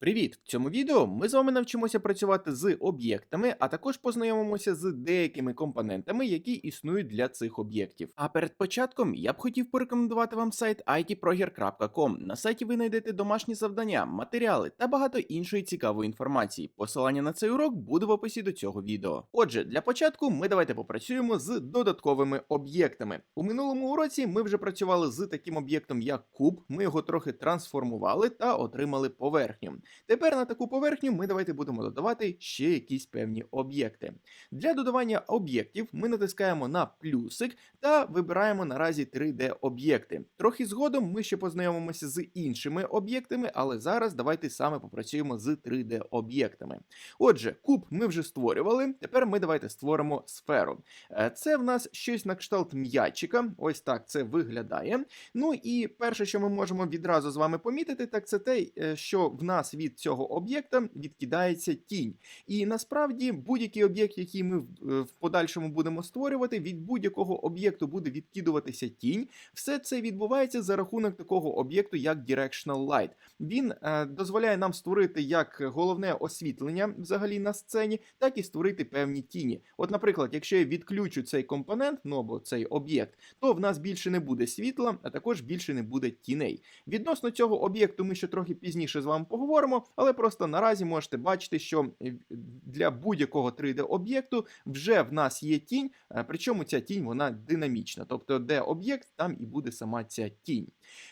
Привіт! В цьому відео ми з вами навчимося працювати з об'єктами, а також познайомимося з деякими компонентами, які існують для цих об'єктів. А перед початком я б хотів порекомендувати вам сайт itproger.com. На сайті ви знайдете домашні завдання, матеріали та багато іншої цікавої інформації. Посилання на цей урок буде в описі до цього відео. Отже, для початку ми давайте попрацюємо з додатковими об'єктами. У минулому уроці ми вже працювали з таким об'єктом, як куб. Ми його трохи трансформували та отримали поверхню. Тепер на таку поверхню ми давайте будемо додавати ще якісь певні об'єкти. Для додавання об'єктів ми натискаємо на плюсик та вибираємо наразі 3D-об'єкти. Трохи згодом ми ще познайомимося з іншими об'єктами, але зараз давайте саме попрацюємо з 3D-об'єктами. Отже, куб ми вже створювали. Тепер ми давайте створимо сферу. Е, Це в нас щось на кшталт м'ячика. Ось так це виглядає. Ну і перше, що ми можемо відразу з вами помітити, так це те, е, що в нас від цього об'єкта відкидається тінь. І насправді будь-який об'єкт, який ми в- е, в подальшому будемо створювати, від будь-якого об'єкту буде відкидуватися тінь. Все це відбувається за рахунок такого об'єкту, як Directional Light. Він е, дозволяє нам створити як головне освітлення взагалі на сцені, так і створити певні тіні. От, наприклад, якщо я відключу цей компонент, ну або цей об'єкт, то в нас більше не буде світла, а також більше не буде тіней. Відносно цього об'єкту ми ще трохи пізніше з вами поговоримо, але просто наразі можете бачити, що для будь-якого 3D-об'єкту вже в нас є тінь, е, причому ця тінь вона динамічна, тобто де об'єкт, там і буде сама ця тінь.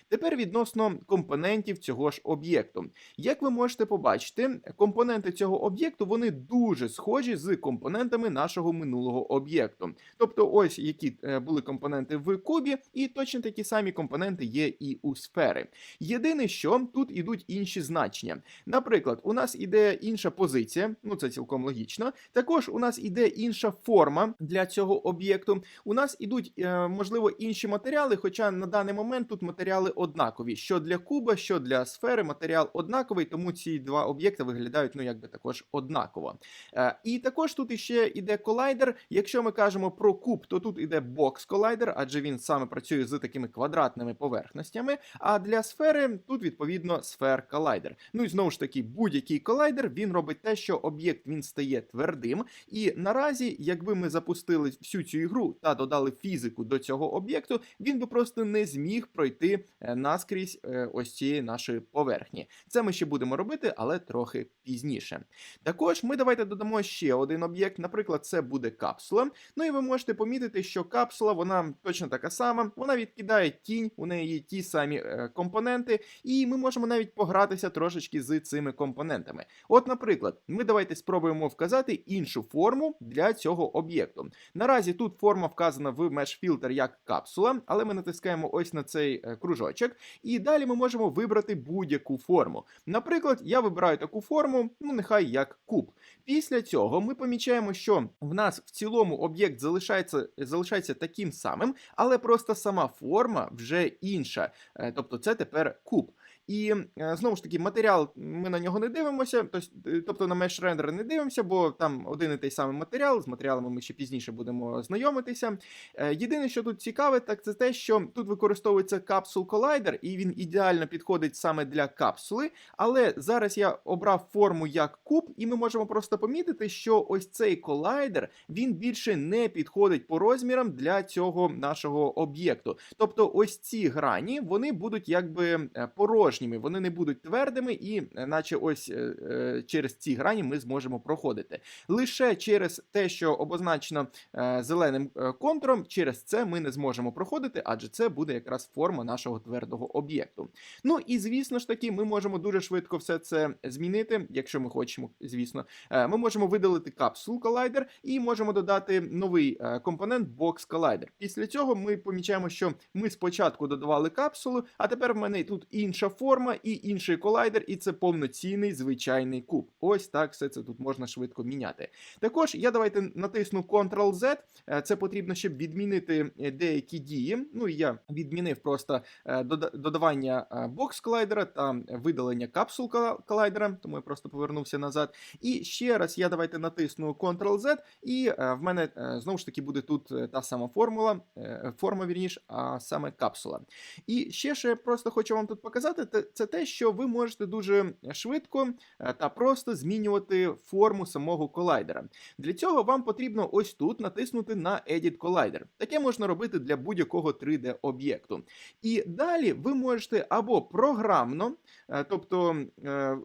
Тепер відносно компонентів цього ж об'єкту. Як ви можете побачити, компоненти цього об'єкту вони дуже схожі з компонентами нашого минулого об'єкту. Тобто, ось які е, були компоненти в кубі, і точно такі самі компоненти є і у сфери. Єдине, що тут ідуть інші значення. Наприклад, у нас іде інша позиція, ну це цілком логічно. Також у нас іде інша форма для цього об'єкту. У нас ідуть, е, можливо, інші матеріали, хоча на даний момент тут матеріали однакові. Що для куба, що для сфери, матеріал однаковий, тому ці два об'єкти виглядають ну якби також однаково. Е, І також тут іще іде колайдер. Якщо ми кажемо про куб, то тут іде бокс колайдер, адже він саме працює з такими квадратними поверхностями. А для сфери тут відповідно сфер колайдер. Ну і знову ж таки, будь-який колайдер він робить те, що об'єкт він стає твердим. І наразі, якби ми запустили всю цю ігру та додали фізику до цього об'єкту, він би просто не зміг пройти е, наскрізь е, ось цієї нашої поверхні. Це ми ще будемо робити, але трохи пізніше. Також ми давайте додамо ще один об'єкт. Наприклад, це буде капсула. Ну і ви можете помітити, що капсула вона точно така сама. Вона відкидає тінь, у неї ті самі е, компоненти, і ми можемо навіть погратися трошечки з цими компонентами. От, наприклад, ми давайте спробуємо вказати іншу форму для цього об'єкту. Наразі тут форма вказана в Filter як капсула, але ми натискаємо ось на цей е, кружочок, і далі ми можемо вибрати будь-яку форму. Наприклад, я вибираю таку форму, ну нехай як куб. Після цього ми помічаємо, що в нас в цілому об'єкт залишається, залишається таким самим, але просто сама форма вже інша. Е, Тобто це тепер куб. І е, знову ж таки, матеріал ми на нього не дивимося, е, тобто на меш рендер не дивимося, бо там один і той самий матеріал. З матеріалами ми ще пізніше будемо знайомитися. Е, Єдине, що тут цікаве, так це те, що тут використовується капсул колайдер, і він ідеально підходить саме для капсули. Але зараз я обрав форму як куб, і ми можемо просто помітити, що ось цей колайдер він більше не підходить по розмірам для цього нашого об'єкту. Тобто, ось ці грані вони будуть якби е, порожніми, вони не будуть твердими, і е, наче ось е, е, через ці грані ми зможемо проходити. Лише через те, що обозначено зеленим контуром, через це ми не зможемо проходити, адже це буде якраз форма нашого твердого об'єкту. Ну і звісно ж таки, ми можемо дуже швидко все це змінити, якщо ми хочемо, звісно. Ми можемо видалити капсул колайдер і можемо додати новий компонент Box Collider. Після цього ми помічаємо, що ми спочатку додавали капсулу, а тепер в мене тут інша форма і інший колайдер, і це повноцінний звичайний куб. Ось так все це тут можна швидко міняти. Також я давайте натисну Ctrl-Z. Е, Це потрібно, щоб відмінити е, деякі дії. Ну і я відмінив просто е, додавання бокс колайдера та видалення капсул колайдера, тому я просто повернувся назад. І ще раз я давайте натисну Ctrl-Z, і в мене знову ж таки буде тут та сама формула, форма вірніш, а саме капсула. І ще ще просто хочу вам тут показати це те, що ви можете дуже швидко е, та просто змінювати форму самого колайдера. Для цього вам потрібно ось тут натиснути на Edit Collider. Таке можна робити для будь-якого 3D-об'єкту. І далі ви можете або програмно, е, тобто е,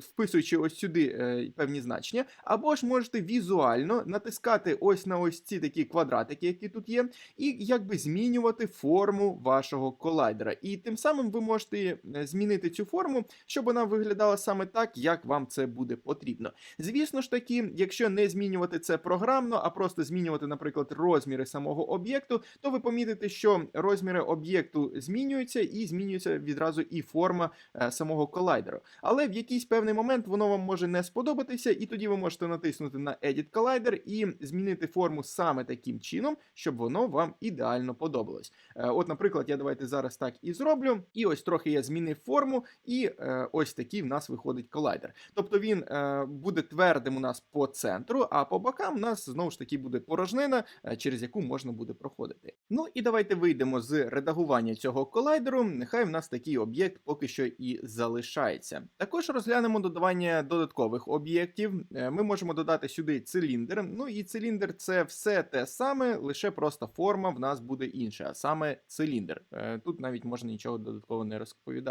вписуючи ось сюди певні значення, або ж можете візуально натискати ось на ось ці такі квадратики, які тут є, і якби змінювати форму вашого колайдера. І тим самим ви можете змінити цю форму, щоб вона виглядала саме так, як вам це буде потрібно. Звісно ж таки, якщо не змінювати це програмно, а просто змінювати, наприклад, розміри самого об'єкту, то ви помітите, що розміри об'єкту змінюються і змінюється відразу і форма е, самого колайдеру. Але в якийсь певний момент воно вам може не сподобатися, і тоді ви можете натиснути на Edit Collider і змінити форму саме таким чином, щоб воно вам ідеально подобалось. Е, От, наприклад, я давайте зараз так і зроблю. І ось трохи я змінив форму, і е, ось такий в нас виходить колайдер. Тобто він е, буде твердим у нас по центру, а по бокам у нас знову ж таки буде порожнина, е, через яку можна буде проходити. Ну і давайте вийдемо з редагування цього колайдеру. Нехай в нас такий об'єкт поки що і залишається. Також розглянемо додавання додаткових об'єктів. Ми можемо додати сюди циліндр. Ну і циліндр це все те саме, лише просто форма в нас буде інша, а саме циліндр. Тут навіть можна нічого додатково не розповідати.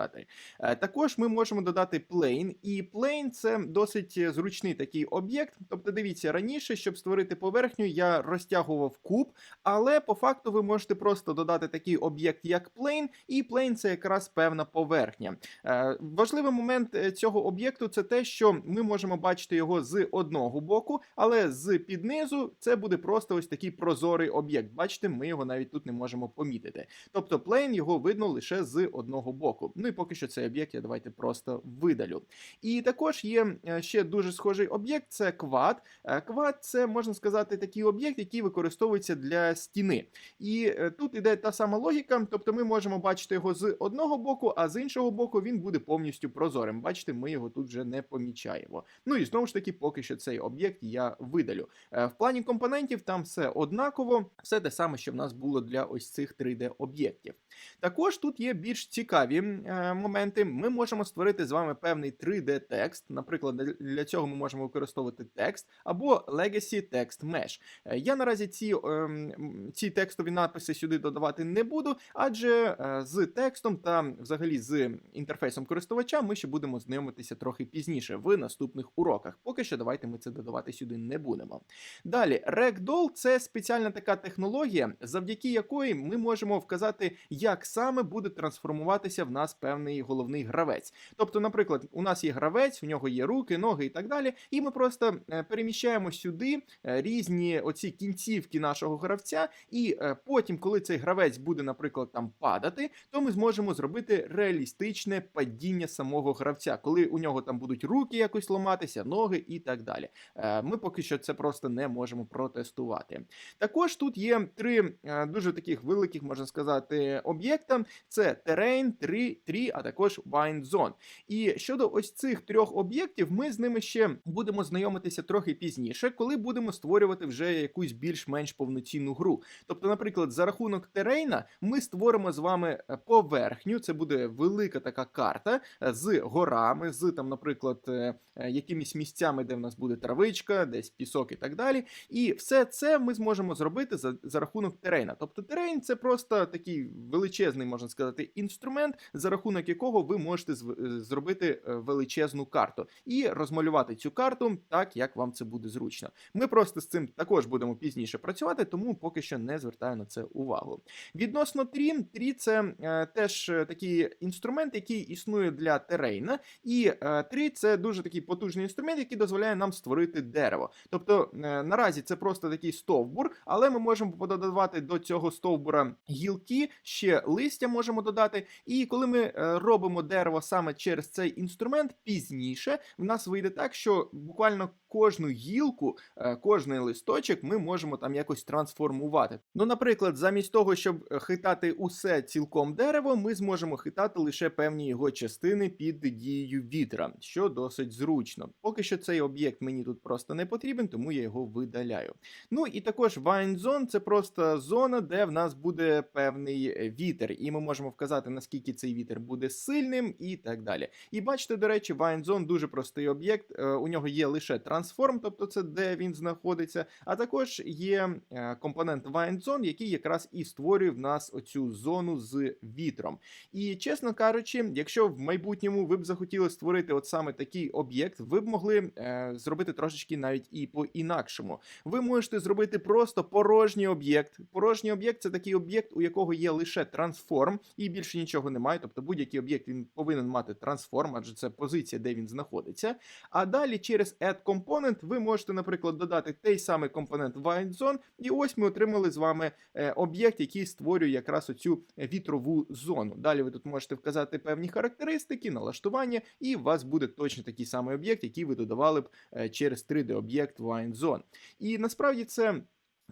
Е, Також ми можемо додати plane, і plane це досить зручний такий об'єкт. Тобто, дивіться, раніше, щоб створити поверхню, я розтягував куб, але по факту ви можете просто додати такий об'єкт, як plane, і plane це якраз певна поверхня. Е, Важливий момент е, цього об'єкту це те, що ми можемо бачити його з одного боку, але з під низу це буде просто ось такий прозорий об'єкт. Бачите, ми його навіть тут не можемо помітити. Тобто plane його видно лише з одного боку. Ну і поки що цей об'єкт я давайте просто видалю. І також є е, ще дуже схожий об'єкт це квад. Е, Квад це можна сказати такий об'єкт, який використовується для стіни. І е, тут іде та сама логіка, тобто ми можемо бачити його з одного боку, а з іншого боку він буде повністю прозорим. Бачите, ми його тут вже не помічаємо. Ну і знову ж таки, поки що цей об'єкт я видалю. В плані компонентів там все однаково, все те саме, що в нас було для ось цих 3D-об'єктів. Також тут є більш цікаві е, моменти. Ми можемо створити з вами певний 3D-текст. Наприклад, для- цього ми можемо використовувати текст або Legacy Text Mesh. Е, Я наразі ці, ем, ці текстові надписи сюди додавати не буду, адже е, з текстом та взагалі з інтерфейсом користувача ми ще будемо знайомитися трохи пізніше в наступних уроках. Поки що давайте ми це додавати сюди не будемо. Далі, Ragdoll – це спеціальна така технологія, завдяки якої ми можемо вказати, як саме буде трансформуватися в нас певний головний гравець. Тобто, наприклад, у нас є гравець, у нього є руки, ноги і так далі, і ми просто е, переміщаємо сюди е, різні оці кінцівки нашого гравця, і е, потім, коли цей гравець буде, наприклад, там падати, то ми зможемо зробити реалістичне падіння самого гравця, коли у нього там будуть руки якось ламатися, ноги і так далі. Ми поки що це просто не можемо протестувати. Також тут є три дуже таких великих, можна сказати, об'єкта: це Terrain, Tree, Tree, а також Wind Zone. І щодо ось цих трьох об'єктів, ми з ними ще будемо знайомитися трохи пізніше, коли будемо створювати вже якусь більш-менш повноцінну гру. Тобто, наприклад, за рахунок терейна ми створимо з вами е, поверхню. Це буде велика така карта е, з горами, з там, наприклад, е, якимись місцями, де в нас буде травичка, десь пісок і так далі. І все це ми зможемо зробити за, за рахунок терейна. Тобто терейн це просто такий величезний, можна сказати, інструмент, за рахунок якого ви можете е, зробити е, величезну карту і розмалювати цю карту так, як вам це буде зручно. Ми просто з цим також будемо пізніше працювати, тому поки що не звертаю на це увагу. Відносно трі, трі це е, теж е, такий інструмент, який існує для терейна, і е, трі це дуже такий потужний інструмент, який дозволяє нам створити дерево. Тобто е, наразі це просто такий стовбур, але ми можемо додавати до цього стовбура гілки, ще листя можемо додати. І коли ми е, робимо дерево саме через цей інструмент, пізніше в нас вийде так, що буквально кожну гілку, е, кожний листочок ми можемо там якось трансформувати. Ну, наприклад, замість того, щоб е, хитати усе цілком дерево, ми зможемо хитати лише певні його частини під дією вітра, що досить зручно. Поки що цей об'єкт мені тут просто не потрібен, тому я його видаляю. Ну і також Vine Zone – це просто зона, де в нас буде певний вітер, і ми можемо вказати, наскільки цей вітер буде сильним, і так далі. І бачите, до речі, WineZone дуже простий об'єкт. е, У нього є лише трансформ, тобто це де він знаходиться. А також є е, компонент WineZone, який якраз і створює в нас оцю зону з вітром. І чесно кажучи, якщо в майбутньому ви б захотіли створити от саме такий об'єкт, ви б могли е, зробити трошечки навіть і по-інакшому. Ви можете зробити просто порожній об'єкт. Порожній об'єкт це такий об'єкт, у якого є лише трансформ, і більше нічого немає. Тобто будь-який об'єкт він повинен мати трансформ, адже це позиція, де він знаходиться. А далі через Add Component ви можете, наприклад, додати той самий компонент WineZone, і ось ми отримали з вами е, об'єкт, який створює якраз оцю вітрову зону. Далі ви тут можете вказати певні характеристики, налаштування, і у вас буде точно такий самий об'єкт, який ви додавали б е, через 3D-об'єкт WineZone. І насправді це.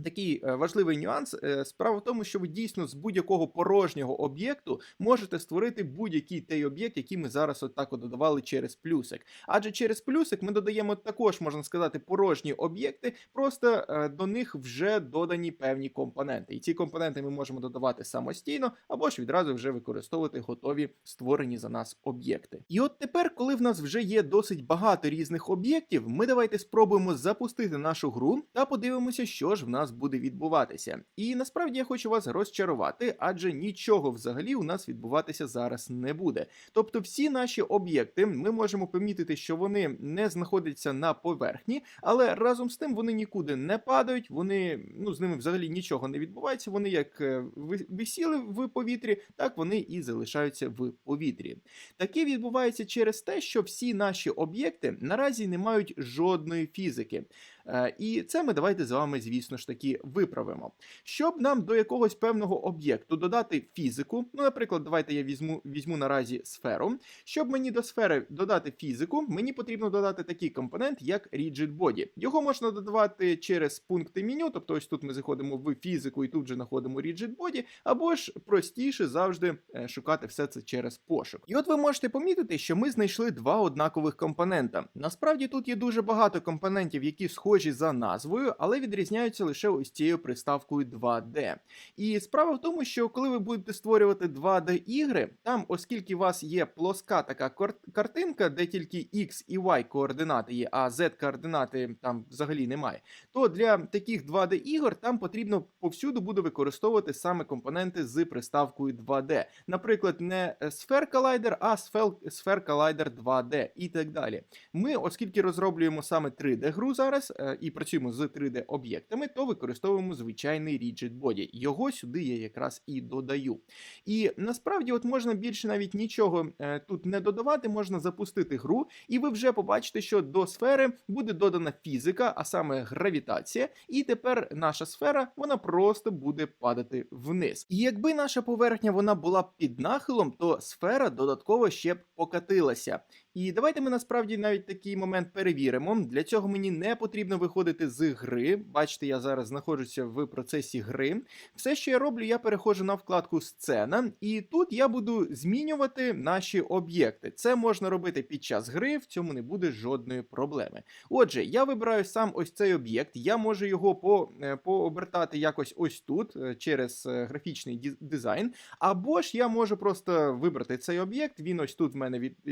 Такий е, важливий нюанс. Е, Справа в тому, що ви дійсно з будь-якого порожнього об'єкту можете створити будь-який той об'єкт, який ми зараз отак от додавали через плюсик. Адже через плюсик ми додаємо також, можна сказати, порожні об'єкти, просто е, до них вже додані певні компоненти. І ці компоненти ми можемо додавати самостійно, або ж відразу вже використовувати готові створені за нас об'єкти. І от тепер, коли в нас вже є досить багато різних об'єктів, ми давайте спробуємо запустити нашу гру та подивимося, що ж в нас буде відбуватися. І насправді я хочу вас розчарувати, адже нічого взагалі у нас відбуватися зараз не буде. Тобто, всі наші об'єкти ми можемо помітити, що вони не знаходяться на поверхні, але разом з тим вони нікуди не падають, вони ну з ними взагалі нічого не відбувається. Вони як е, висіли в повітрі, так вони і залишаються в повітрі. Таке відбувається через те, що всі наші об'єкти наразі не мають жодної фізики. Е, І це ми давайте з вами, звісно ж таки, виправимо. Щоб нам до якогось певного об'єкту додати фізику, ну, наприклад, давайте я візьму, візьму наразі сферу. Щоб мені до сфери додати фізику, мені потрібно додати такий компонент, як Rigid Body. Його можна додавати через пункти меню, тобто ось тут ми заходимо в фізику і тут же знаходимо Rigid Body, або ж простіше завжди е, шукати все це через пошук. І от ви можете помітити, що ми знайшли два однакових компонента. Насправді тут є дуже багато компонентів, які схожі за назвою, але відрізняються лише ось цією приставкою 2D. І справа в тому, що коли ви будете створювати 2D ігри, там, оскільки у вас є плоска така картинка, де тільки X і Y координати є, а Z координати там взагалі немає, то для таких 2D ігор там потрібно повсюду буде використовувати саме компоненти з приставкою 2D. Наприклад, не Sphere Collider, а Sphere Collider 2D і так далі. Ми, оскільки розроблюємо саме 3D-гру зараз е, і працюємо з 3D-об'єктами, то використовуємо звичайний Rigid Body. Його сюди я якраз і додаю. І насправді, от можна більше навіть нічого е, тут не додавати, можна запустити гру, і ви вже побачите, що до сфери буде додана фізика, а саме гравітація, і тепер наша сфера вона просто буде падати вниз. І якби наша поверхня вона була під нахилом, то сфера додатково ще б покатилася. І давайте ми насправді навіть такий момент перевіримо. Для цього мені не потрібно виходити з гри. Бачите, я зараз знаходжуся в процесі гри. Все, що я роблю, я переходжу на вкладку Сцена, і тут я буду змінювати наші об'єкти. Це можна робити під час гри, в цьому не буде жодної проблеми. Отже, я вибираю сам ось цей об'єкт, я можу його по, е, пообертати якось ось тут е, через е, графічний дизайн. Або ж я можу просто вибрати цей об'єкт, він ось тут в мене від, е,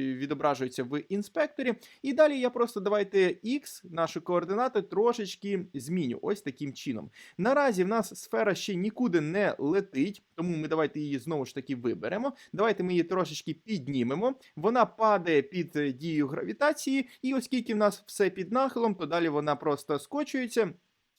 відображується в інспекторі. І далі я просто давайте X, нашу координату, трошечки зміню. Ось таким чином. Наразі в нас сфера ще нікуди не летить, тому ми давайте її знову ж таки виберемо. Давайте ми її трошечки піднімемо. Вона падає під е, дією гравітації, і оскільки в нас все під нахилом, то далі вона просто скочується.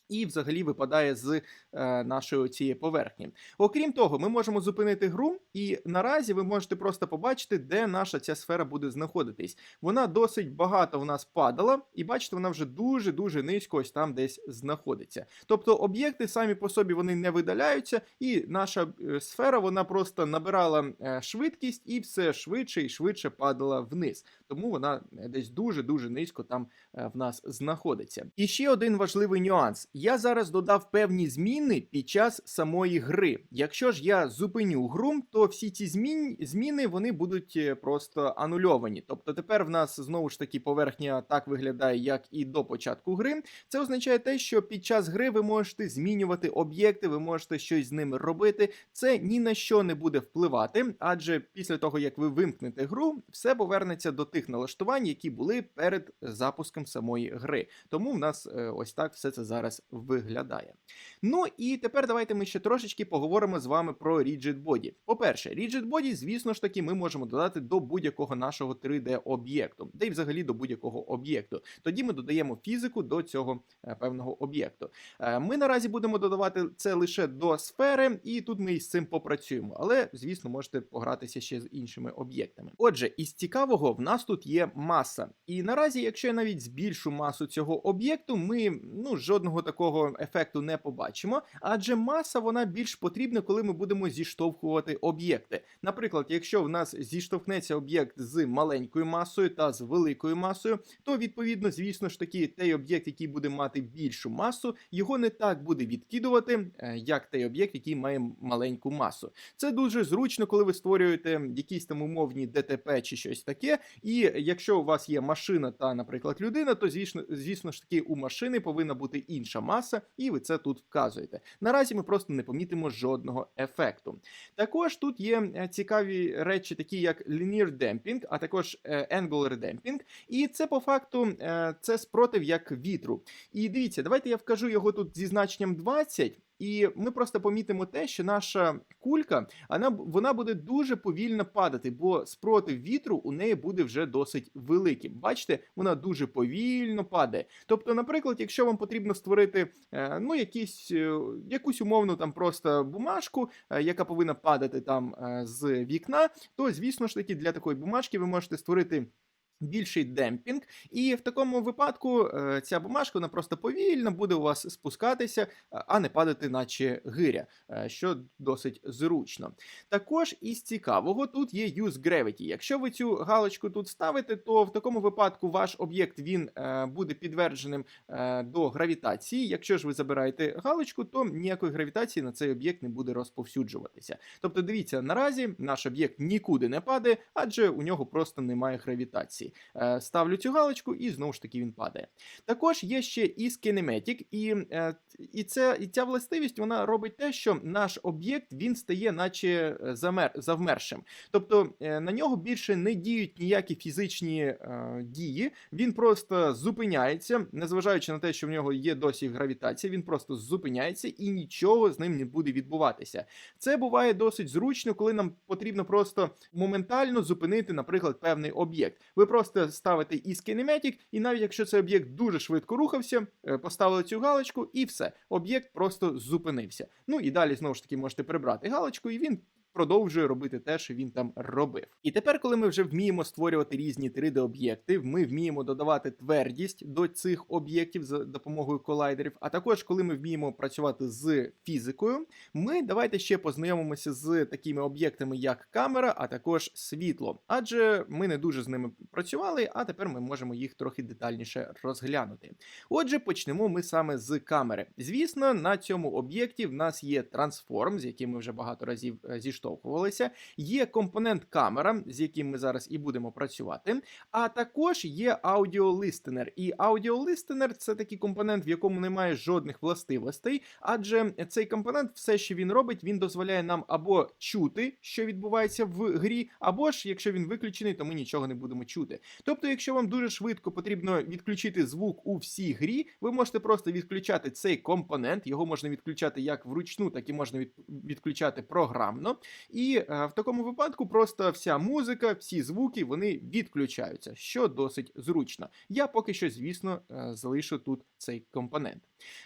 І взагалі випадає з е, нашої цієї поверхні. Окрім того, ми можемо зупинити гру, і наразі ви можете просто побачити, де наша ця сфера буде знаходитись. Вона досить багато в нас падала, і бачите, вона вже дуже дуже низько ось там десь знаходиться. Тобто об'єкти самі по собі вони не видаляються, і наша е, сфера вона просто набирала е, швидкість і все швидше і швидше падала вниз. тому вона е, десь дуже дуже низько там в нас знаходиться. І ще один важливий нюанс: я зараз додав певні зміни під час самої гри. Якщо ж я зупиню гру, то всі ці змін... зміни вони будуть е, просто анульовані. Тобто тепер в нас знову ж таки поверхня так виглядає, як і до початку гри. Це означає те, що під час гри ви можете змінювати об'єкти, ви можете щось з ними робити. Це ні на що не буде впливати, адже після того як ви вимкнете гру, все повернеться до тих налаштувань, які були перед запуском самої гри. Тому в нас е, ось так все це зараз виглядає. Ну і тепер давайте ми ще трошечки поговоримо з вами про Rigid Body. По-перше, Rigid Body, звісно ж таки, ми можемо додати до будь-якого нашого 3D-об'єкту, де й взагалі до будь-якого об'єкту. Тоді ми додаємо фізику до цього е, певного об'єкту. Е, Ми наразі будемо додавати це лише до сфери, і тут ми із цим попрацюємо. Але, звісно, можете погратися ще з іншими об'єктами. Отже, із цікавого в нас тут є маса. І наразі, якщо я навіть збільшу масу цього об'єкту, ми ну жодного такого ефекту не побачимо, адже маса вона більш потрібна, коли ми будемо зіштовхувати об'єкти. Наприклад, якщо в нас зіштовхнеться об'єкт з маленькою масою та з великою масою, то відповідно, звісно ж таки, той об'єкт, який буде мати більшу масу, його не так буде відкидувати, е, як той об'єкт, який має маленьку масу. Це дуже зручно, коли ви створюєте якісь там умовні ДТП чи щось таке. І якщо у вас є машина та, наприклад, людина, то звісно, звісно ж таки у машини повинна бути інша маса, і ви це тут вказуєте. Наразі ми просто не помітимо жодного ефекту. Також тут є е, цікаві речі, такі як linear damping, а також е, angular damping. І це по факту е, це спротив як вітру. І дивіться, давайте я вкажу його тут зі значенням 20. І ми просто помітимо те, що наша кулька вона, вона буде дуже повільно падати, бо спротив вітру у неї буде вже досить великим. Бачите, вона дуже повільно падає. Тобто, наприклад, якщо вам потрібно створити е, ну, якісь, е, якусь умовну там просто бумажку, е, яка повинна падати там з вікна, то звісно ж таки для такої бумажки ви можете створити. Більший демпінг, і в такому випадку е, ця бумажка вона просто повільно буде у вас спускатися, е, а не падати, наче гиря, е, що досить зручно. Також із цікавого тут є Use Gravity. Якщо ви цю галочку тут ставите, то в такому випадку ваш об'єкт він буде підтвердженим до гравітації. Якщо ж ви забираєте галочку, то ніякої гравітації на цей об'єкт не буде розповсюджуватися. Тобто, дивіться, наразі наш об'єкт нікуди не падає, адже у нього просто немає гравітації. Е, ставлю цю галочку, і знову ж таки він падає. Також є ще і Kinematic, і е, і, це, і ця властивість вона робить те, що наш об'єкт він стає, наче е, замер, завмершим. Тобто на нього більше не діють ніякі фізичні е, дії, він просто зупиняється, незважаючи на те, що в нього є досі гравітація, він просто зупиняється і нічого з ним не буде відбуватися. Це буває досить зручно, коли нам потрібно просто моментально зупинити, наприклад, певний об'єкт. Ви просто ставити із Kinematic, і навіть якщо цей об'єкт дуже швидко рухався, е, поставили цю галочку, і все, об'єкт просто зупинився. Ну і далі знову ж таки можете прибрати галочку, і він продовжує робити те, що він там робив. І тепер, коли ми вже вміємо створювати різні 3D-об'єкти, ми вміємо додавати твердість до цих об'єктів за допомогою колайдерів. А також, коли ми вміємо працювати з фізикою, ми давайте ще познайомимося з такими об'єктами, як камера, а також світло. Адже ми не дуже з ними працювали, а тепер ми можемо їх трохи детальніше розглянути. Отже, почнемо ми саме з камери. Звісно, на цьому об'єкті в нас є трансформ, з яким ми вже багато разів е, зіштовхувалися. Є компонент камера, з яким ми зараз і будемо працювати. А також є аудіолистенер. І аудіолистенер це такий компонент, в якому немає жодних властивостей, адже цей компонент, все, що він робить, він дозволяє нам або чути, що відбувається в грі, або ж, якщо він виключений, то ми нічого не будемо чути. Тобто, якщо вам дуже швидко потрібно відключити звук у всій грі, ви можете просто відключати цей компонент, його можна відключати як вручну, так і можна відключати програмно. І е, в такому випадку просто вся музика, всі звуки вони відключаються, що досить зручно. Я поки що, звісно, е, залишу тут цей компонент.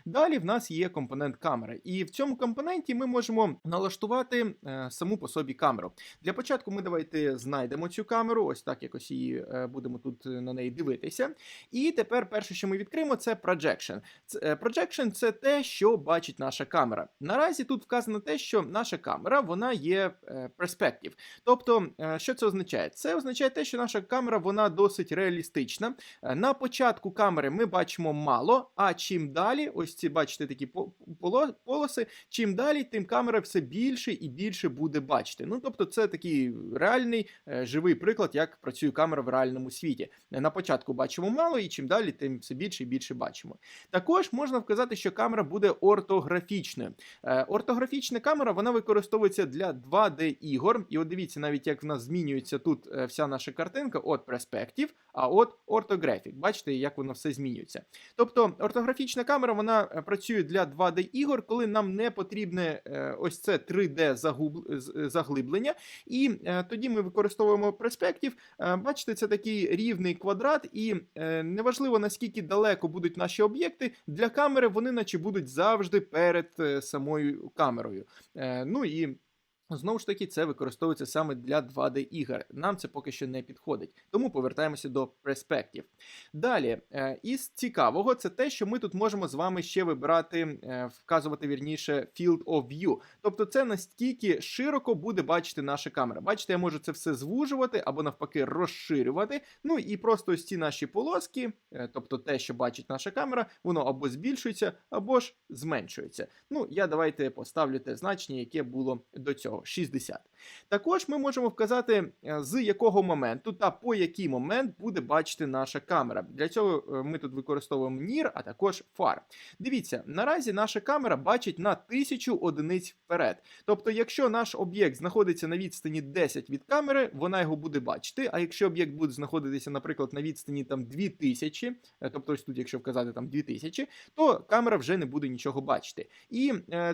Далі в нас є компонент камери, і в цьому компоненті ми можемо налаштувати е, саму по собі камеру. Для початку ми давайте знайдемо цю камеру, ось так якось її е, будемо тут е, на неї дивитися. І тепер перше, що ми відкриємо, це projection. Projection – це те, що бачить наша камера. Наразі тут вказано те, що наша камера вона є perspective. Тобто, що це означає? Це означає те, що наша камера вона досить реалістична. На початку камери ми бачимо мало, а чим далі, ось ці бачите такі полоси, чим далі, тим камера все більше і більше буде бачити. Ну тобто, це такий реальний е, живий приклад, як працює камера в реальному світі. Е, На початку бачимо мало, і чим далі, тим все більше і більше бачимо. Також можна вказати, що камера буде ортографічною. Е, Ортографічна камера вона використовується для 2D ігор. І от дивіться, навіть як в нас змінюється тут вся наша картинка, от Perspective, а от Orthographic. Бачите, як воно все змінюється. Тобто ортографічна камера вона е, працює для 2D ігор, коли нам не потрібне е, ось це 3D загуб- з- е, заглиблення. І е, тоді ми використовуємо. Е, Бачите, це такий рівний квадрат, і неважливо наскільки далеко будуть наші об'єкти, для камери вони наче будуть завжди перед самою камерою. Ну і Знову ж таки, це використовується саме для 2D ігор. Нам це поки що не підходить. Тому повертаємося до перспектив. Далі, е, із цікавого, це те, що ми тут можемо з вами ще вибирати, е, вказувати вірніше Field of View. Тобто, це наскільки широко буде бачити наша камера. Бачите, я можу це все звужувати або навпаки розширювати. Ну і просто ось ці наші полоски, е, тобто те, що бачить наша камера, воно або збільшується, або ж зменшується. Ну, я давайте поставлю те значення, яке було до цього 60. Також ми можемо вказати, е, з якого моменту та по який момент буде бачити наша камера. Для цього е, ми тут використовуємо NIR, а також FAR. Дивіться, наразі наша камера бачить на 1000 одиниць вперед. Тобто, якщо наш об'єкт знаходиться на відстані 10 від камери, вона його буде бачити. А якщо об'єкт буде знаходитися, наприклад, на відстані там 2000, е, тобто ось тут, якщо вказати там 2000, то камера вже не буде нічого бачити. І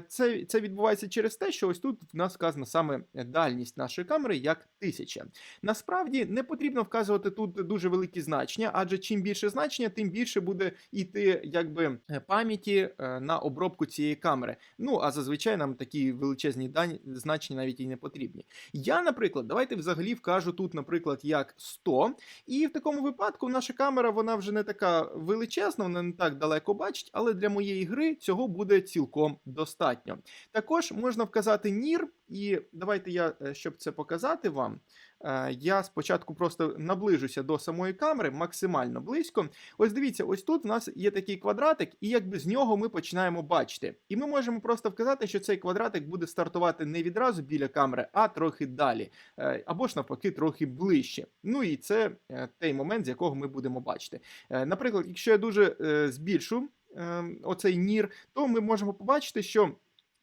це, це відбувається через те, що ось тут в нас вказана саме дальність нашої камери як 1000. Насправді не потрібно вказувати тут дуже великі значення, адже чим більше значення, тим більше буде йти якби е, пам'яті е, на обробку цієї камери. Ну а зазвичай нам такі величезні дані значення навіть і не потрібні. Я, наприклад, давайте взагалі вкажу тут, наприклад, як 100, і в такому випадку наша камера вона вже не така величезна, вона не так далеко бачить, але для моєї гри цього буде цілком достатньо. Також можна вказати NIR, і давайте я, е, щоб це показати вам, е, я спочатку просто наближуся до самої камери максимально близько. Ось дивіться, ось тут в нас є такий квадратик, і якби з нього ми починаємо бачити. І ми можемо просто вказати, що цей квадратик буде стартувати не відразу біля камери, а трохи далі, Е, або ж навпаки, трохи ближче. Ну і це той момент, з якого ми будемо бачити. Наприклад, якщо я дуже збільшу е, оцей нір, то ми можемо побачити, що.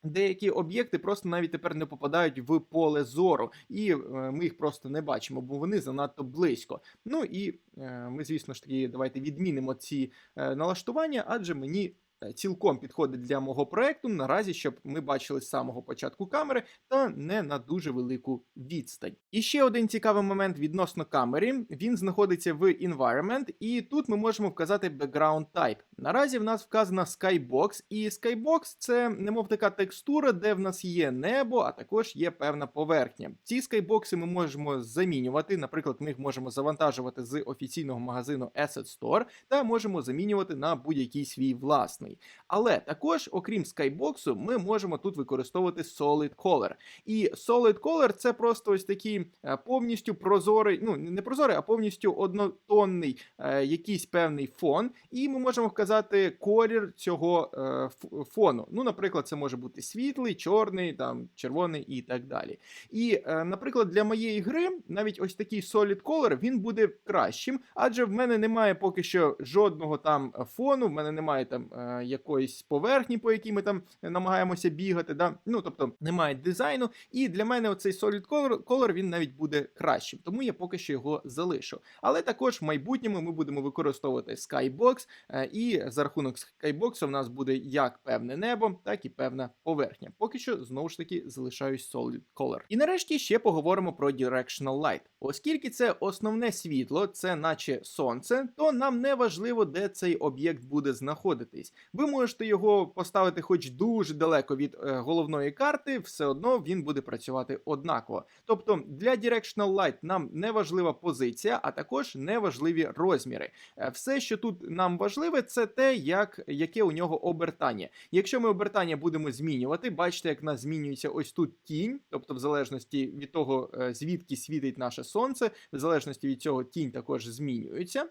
Деякі об'єкти просто навіть тепер не попадають в поле зору, і е, ми їх просто не бачимо, бо вони занадто близько. Ну і е, ми, звісно ж таки, давайте відмінимо ці е, налаштування, адже мені цілком підходить для мого проекту наразі, щоб ми бачили з самого початку камери та не на дуже велику відстань. І ще один цікавий момент відносно камери. Він знаходиться в Environment, і тут ми можемо вказати Background Type. Наразі в нас вказана Skybox, і Skybox це немов така текстура, де в нас є небо, а також є певна поверхня. Ці скайбокси ми можемо замінювати. Наприклад, ми їх можемо завантажувати з офіційного магазину Asset Store та можемо замінювати на будь-який свій власний. Але також, окрім скайбоксу, ми можемо тут використовувати Solid Color. І Solid Color це просто ось такий е, повністю прозорий, ну не прозорий, а повністю однотонний е, якийсь певний фон. І ми можемо вказати колір цього е, фону. Ну, наприклад, це може бути світлий, чорний, там червоний і так далі. І, е, наприклад, для моєї гри навіть ось такий Solid Color він буде кращим, адже в мене немає поки що жодного там фону, в мене немає там е, якоїсь поверхні, по якій ми там намагаємося бігати. Да? Ну, тобто немає дизайну. І для мене оцей Solid Color, Color він навіть буде кращим, тому я поки що його залишу. Але також в майбутньому ми будемо використовувати Skybox, е, і за рахунок Skybox в нас буде як певне небо, так і певна поверхня. Поки що знову ж таки залишаюсь Solid Color. І нарешті ще поговоримо про Directional Light. Оскільки це основне світло, це наче сонце, то нам не важливо, де цей об'єкт буде знаходитись. Ви можете його поставити хоч дуже далеко від е, головної карти, все одно він буде працювати однаково. Тобто для Directional Light нам не важлива позиція, а також не важливі розміри. Е, Все, що тут нам важливе, це те, як, яке у нього обертання. Якщо ми обертання будемо змінювати, бачите, як в нас змінюється ось тут тінь, тобто в залежності від того, е, звідки світить наше сонце, в залежності від цього тінь також змінюється.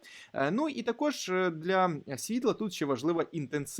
Ну і також для світла тут ще важлива інтенсивність.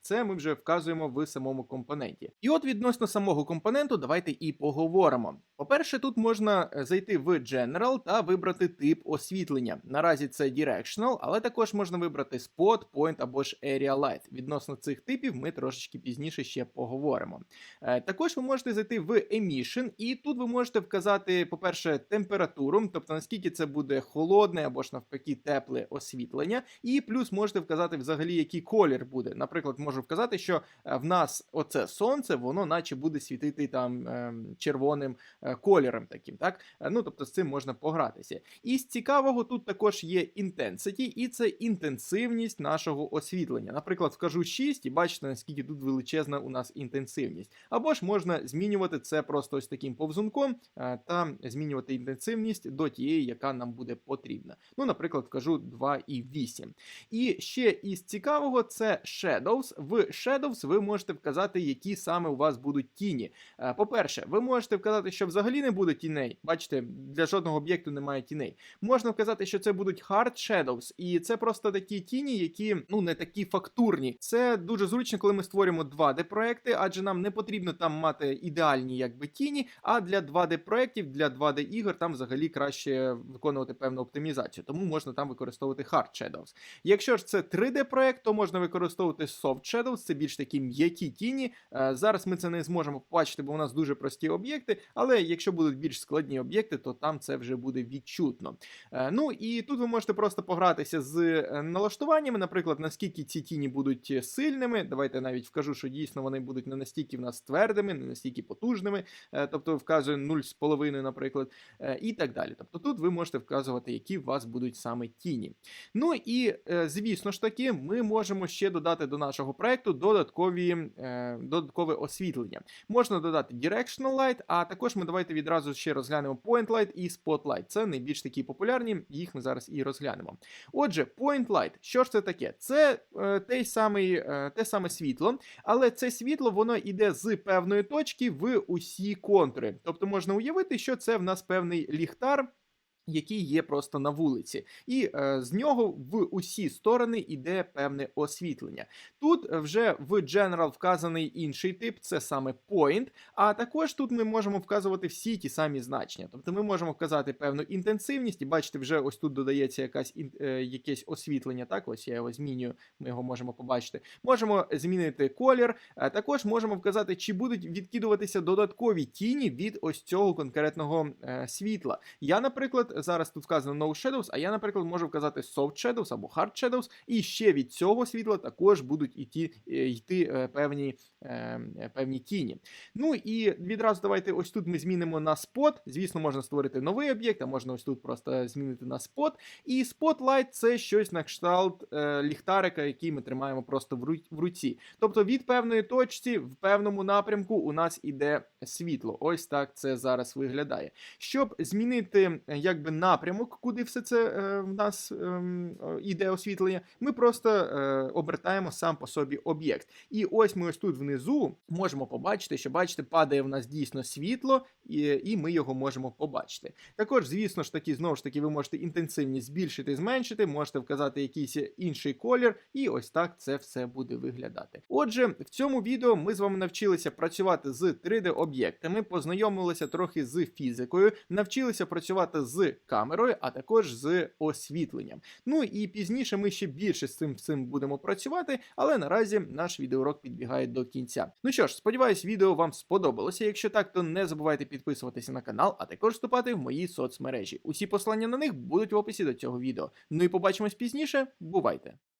Це ми вже вказуємо в самому компоненті. І от відносно самого компоненту, давайте і поговоримо. По-перше, тут можна е, зайти в General та вибрати тип освітлення. Наразі це Directional, але також можна вибрати Spot, Point або ж Area Light. Відносно цих типів ми трошечки пізніше ще поговоримо. Е, Також ви можете зайти в Emission, і тут ви можете вказати, по-перше, температуру, тобто наскільки це буде холодне або ж навпаки тепле освітлення, і плюс можете вказати взагалі, який колір буде. Наприклад, можу вказати, що е, в нас оце сонце, воно наче буде світити там ем, червоним е, кольором таким, так? Е, Ну, тобто з цим можна погратися. І з цікавого тут також є intensity, і це інтенсивність нашого освітлення. Наприклад, вкажу 6 і бачите, наскільки тут величезна у нас інтенсивність. Або ж можна змінювати це просто ось таким повзунком та змінювати інтенсивність до тієї, яка нам буде потрібна. Ну, наприклад, вкажу 2,8. І ще із цікавого це Shadows. В Shadows ви можете вказати, які саме у вас будуть тіні. Е, По-перше, ви можете вказати, що взагалі не буде тіней. Бачите, для жодного об'єкту немає тіней. Можна вказати, що це будуть hard shadows, і це просто такі тіні, які ну не такі фактурні. Це дуже зручно, коли ми створюємо 2D-проекти, адже нам не потрібно там мати ідеальні якби тіні. А для 2D-проєктів, для 2D-ігор там взагалі краще виконувати певну оптимізацію, тому можна там використовувати hard shadows. Якщо ж це 3D-проект, то можна використовувати soft shadows, це більш такі м'які тіні. Е, Зараз ми це не зможемо побачити, бо у нас дуже прості об'єкти. Але якщо будуть більш складні об'єкти, то там це вже буде відчутно. Е, Ну і тут ви можете просто погратися з е, налаштуваннями, наприклад, наскільки ці тіні будуть сильними. Давайте навіть вкажу, що дійсно вони будуть не настільки в нас твердими, не настільки потужними, тобто вказує 0,5, наприклад, і так далі. Тобто тут ви можете вказувати, які у вас будуть саме тіні. Ну і звісно ж таки, ми можемо ще додати до нашого проекту додаткові, е, додаткове освітлення. Можна додати Directional Light, а також ми давайте відразу ще розглянемо Point Light і Spotlight. Це найбільш такі популярні, їх ми зараз і розглянемо. Отже, Point Light, що ж це таке? Це е, той самий, е, те саме світло, але це світло воно йде з певної точки в усі контури. Тобто можна уявити, що це в нас певний ліхтар. Який є просто на вулиці, і е, з нього в усі сторони йде певне освітлення. Тут вже в General вказаний інший тип, це саме Point, а також тут ми можемо вказувати всі ті самі значення. Тобто ми можемо вказати певну інтенсивність, і бачите, вже ось тут додається якась е, якесь освітлення. Так, ось я його змінюю, ми його можемо побачити. Можемо змінити колір, а також можемо вказати, чи будуть відкидуватися додаткові тіні від ось цього конкретного е, світла. Я, наприклад, зараз тут вказано No Shadows, а я, наприклад, можу вказати Soft Shadows або Hard Shadows, і ще від цього світла також будуть йти, е, йти е, певні, е, певні тіні. Ну і відразу давайте ось тут ми змінимо на спот. Звісно, можна створити новий об'єкт, а можна ось тут просто змінити на спот. І Spotlight – це щось на кшталт ліхтарика, який ми тримаємо просто в, руці. Тобто від певної точці в певному напрямку у нас іде світло. Ось так це зараз виглядає. Щоб змінити е, якби напрямок, куди все це е, в нас ем, іде освітлення, ми просто е, обертаємо сам по собі об'єкт. І ось ми ось тут внизу можемо побачити, що бачите, падає в нас дійсно світло, і, і ми його можемо побачити. Також, звісно ж таки, знову ж таки, ви можете інтенсивність збільшити, зменшити, можете вказати якийсь інший колір, і ось так це все буде виглядати. Отже, в цьому відео ми з вами навчилися працювати з 3D-об'єктами, познайомилися трохи з фізикою, навчилися працювати з камерою, а також з освітленням. Ну і пізніше ми ще більше з цим, цим будемо працювати, але наразі наш відеоурок підбігає до кінця. Ну що ж, сподіваюсь, відео вам сподобалося. Якщо так, то не забувайте підписуватися на канал, а також вступати в мої соцмережі. Усі послання на них будуть в описі до цього відео. Ну і побачимось пізніше. Бувайте!